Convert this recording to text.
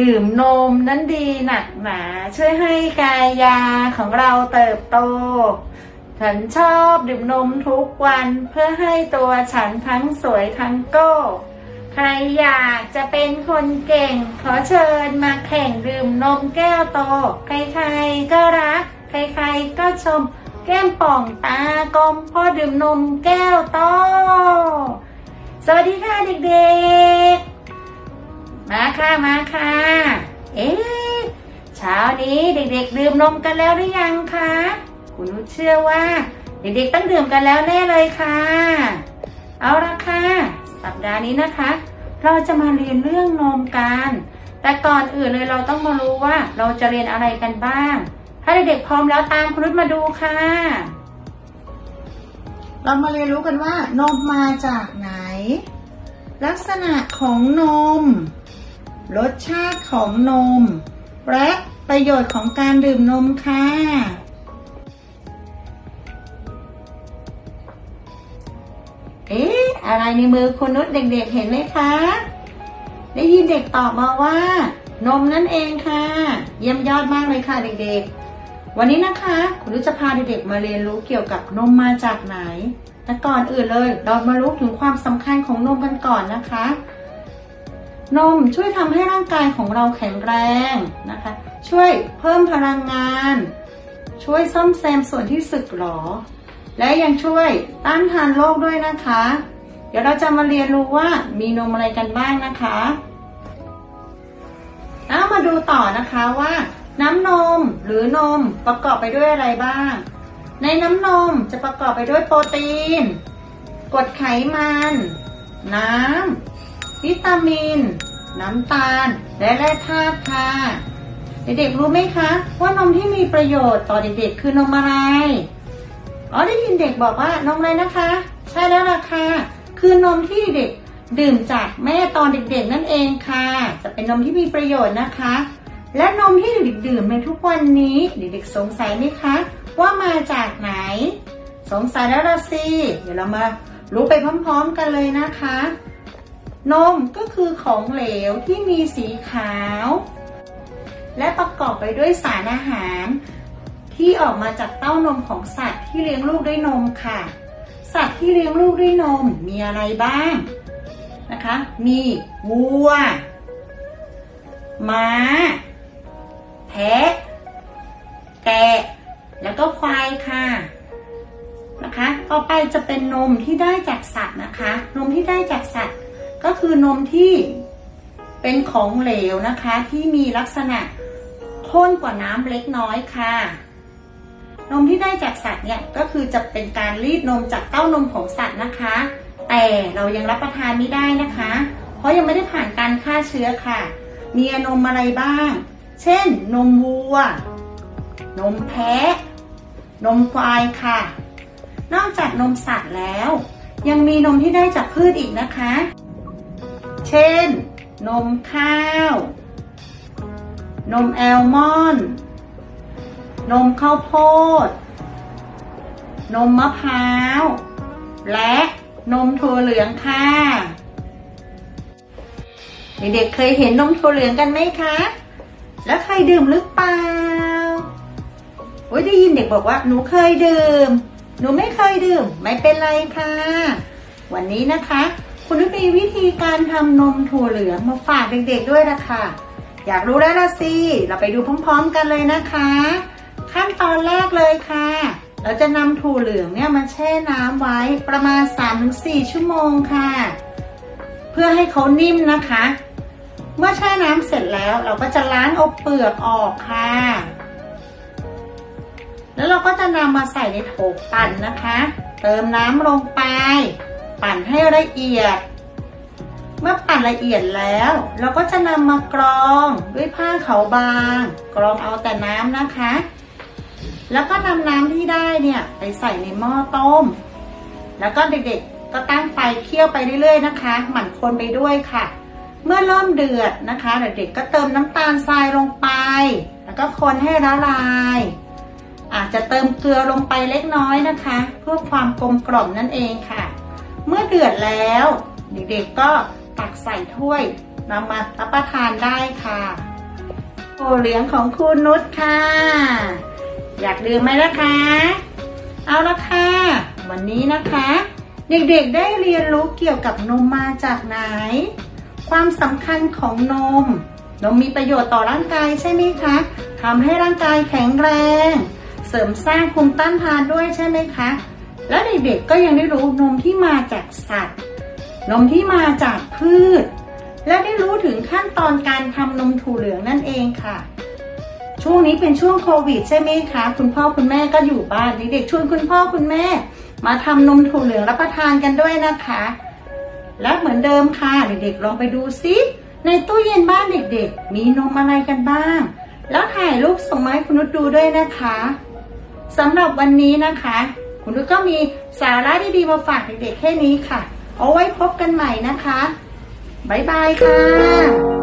ดื่มนมนั้นดีหนักหนา ช่วยให้กายาของเราเติบโต ฉันชอบดื่มนมทุกวันเพื่อให้ตัวฉันทั้งสวยทั้งโก้ ใครอยากจะเป็นคนเก่ง ขอเชิญมาแข่งดื่มนมแก้วโต ใครๆก็รัก ใครๆก็ชม แก้มป่องตากลมพราะดื่มนมแก้วโต สวัสดีค่ะเด็กๆ มาค่ะมาค่ะ เอ๊ะเช้านี้เด็กๆดื่มนมกันแล้วหรือยังคะคุณนุชเชื่อว่า เด็กๆต้องดื่มกันแล้วแน่เลยค่ะ เอาละค่ะ สัปดาห์นี้นะคะ เราจะมาเรียนเรื่องนมกัน แต่ก่อนอื่นเลยเราต้องมารู้ว่าเราจะเรียนอะไรกันบ้าง ถ้าเด็กๆพร้อมแล้วตามคุณนุชมาดูค่ะ เรามาเรียนรู้กันว่านมมาจากไหน ลักษณะของนม รสชาติของนม และประโยชน์ของการดื่มนมค่ะ เอ๊ะ อะไรในมือคุณนุชเด็กๆเห็นไหมคะ ได้ยินเด็กตอบมาว่า นมนั่นเองค่ะ เยี่ยมยอดมากเลยค่ะเด็กๆ วันนี้นะคะคุณนุชจะพาเด็กๆมาเรียนรู้เกี่ยวกับนมมาจากไหนแต่ก่อนอื่นเลย เรามารู้ถึงความสำคัญของนมกันก่อนนะคะ นมช่วยทำให้ร่างกายของเราแข็งแรงนะคะ ช่วยเพิ่มพลังงาน ช่วยซ่อมแซมส่วนที่สึกหรอ และยังช่วยต้านทานโรคด้วยนะคะ เดี๋ยวเราจะมาเรียนรู้ว่ามีนมอะไรกันบ้างนะคะเอามาดูต่อนะคะว่า น้ำนมหรือนมประกอบไปด้วยอะไรบ้าง ในน้ำนมจะประกอบไปด้วยโปรตีนกรดไขมัน น้ำ วิตามิน น้ำตาล และแร่ธาตุค่ะ เด็กๆรู้ไหมคะ ว่านมที่มีประโยชน์ต่อเด็กๆคือนมอะไร อ๋อได้ยินเด็กบอกว่านมอะไรนะคะ ใช่แล้วล่ะค่ะ คือนมที่เด็กดื่มจากแม่ตอนเด็กๆนั่นเองค่ะ จะเป็นนมที่มีประโยชน์นะคะ และนมที่เด็กๆดื่มในทุกวันนี้เด็กๆสงสัยไหมคะ ว่ามาจากไหน สงสัยแล้วละสิเดี๋ยวเรามารู้ไปพร้อม ๆ กันเลยนะคะ นมก็คือของเหลวที่มีสีขาว และประกอบไปด้วยสารอาหาร ที่ออกมาจากเต้านมของสัตว์ที่เลี้ยงลูกด้วยนมค่ะ สัตว์ที่เลี้ยงลูกด้วยนมมีอะไรบ้างนะคะ มีวัว ม้า แพะ แกะ แล้วก็ควายค่ะนะคะ ต่อไปจะเป็นนมที่ได้จากสัตว์นะคะ นมที่ได้จากสัตว์ ก็คือนมที่เป็นของเหลวนะคะ ที่มีลักษณะข้นกว่าน้ำเล็กน้อยค่ะ นมที่ได้จากสัตว์เนี่ยก็คือจะเป็นการรีดนมจากเต้านมของสัตว์นะคะ แต่เรายังรับประทานไม่ได้นะคะ เพราะยังไม่ได้ผ่านการฆ่าเชื้อค่ะ มีนมอะไรบ้าง เช่น นมวัว นมแพะ นมควายค่ะ นอกจากนมสัตว์แล้ว ยังมีนมที่ได้จากพืชอีกนะคะ เช่น นมข้าว นมแอลมอนด์นมข้าวโพด นมมะพร้าว และนมถั่วเหลืองค่ะเด็กๆเคยเห็นนมถั่วเหลืองกันไหมคะ แล้วใครดื่มหรือเปล่าโอ้ยได้ยินเด็กบอกว่าหนูเคยดื่ม หนูไม่เคยดื่ม ไม่เป็นไรค่ะ วันนี้นะคะ คุณนุชมีวิธีการทำนมถั่วเหลืองมาฝากเด็กๆด้วยละค่ะ อยากรู้แล้วละสิ เราไปดูพร้อมๆกันเลยนะคะ ขั้นตอนแรกเลยค่ะ เราจะนำถั่วเหลืองเนี่ยมาแช่น้ำไว้ประมาณ 3-4 ชั่วโมงค่ะ เพื่อให้เขานิ่มนะคะ เมื่อแช่น้ำเสร็จแล้วเราก็จะล้างเอาเปลือกออกค่ะ แล้วเราก็จะนำมาใส่ในโถปั่นนะคะ เติมน้ำลงไป ปั่นให้ละเอียด เมื่อปั่นละเอียดแล้ว เราก็จะนำมากรองด้วยผ้าขาวบาง กรองเอาแต่น้ำนะคะ แล้วก็นำน้ำที่ได้เนี่ยไปใส่ในหม้อต้ม แล้วก็เด็กๆก็ตั้งไฟเคี่ยวไปเรื่อยๆนะคะ หมั่นคนไปด้วยค่ะ เมื่อเริ่มเดือดนะคะเด็กๆก็เติมน้ำตาลทรายลงไป แล้วก็คนให้ละลายอาจจะเติมเกลือลงไปเล็กน้อยนะคะ เพื่อความกลมกล่อมนั่นเองค่ะ เมื่อเดือดแล้ว เด็กๆก็ตักใส่ถ้วยนำมารับประทานได้ค่ะโอเหลืองของคุณนุชค่ะ อยากดื่มไหมล่ะคะ เอาละค่ะ วันนี้นะคะ เด็กๆได้เรียนรู้เกี่ยวกับนมมาจากไหน ความสำคัญของนม นมมีประโยชน์ต่อร่างกายใช่ไหมคะทำให้ร่างกายแข็งแรง เสริมสร้างภูมิต้านทานด้วยใช่ไหมคะ และเด็กๆก็ยังได้รู้นมที่มาจากสัตว์ นมที่มาจากพืช และได้รู้ถึงขั้นตอนการทำนมถั่วเหลืองนั่นเองค่ะ ช่วงนี้เป็นช่วงโควิดใช่ไหมคะ คุณพ่อคุณแม่ก็อยู่บ้านเด็กๆชวนคุณพ่อคุณแม่ มาทำนมถั่วเหลืองรับประทานกันด้วยนะคะ และเหมือนเดิมค่ะเด็กๆลองไปดูซิในตู้เย็นบ้านเด็กๆ มีนมอะไรกันบ้าง แล้วถ่ายรูปส่งมาให้คุณนุชดูด้วยนะคะสำหรับวันนี้นะคะ คุณนุชก็มีสาระดีๆมาฝากเด็กๆแค่นี้ค่ะ เอาไว้พบกันใหม่นะคะ บ๊ายบายค่ะ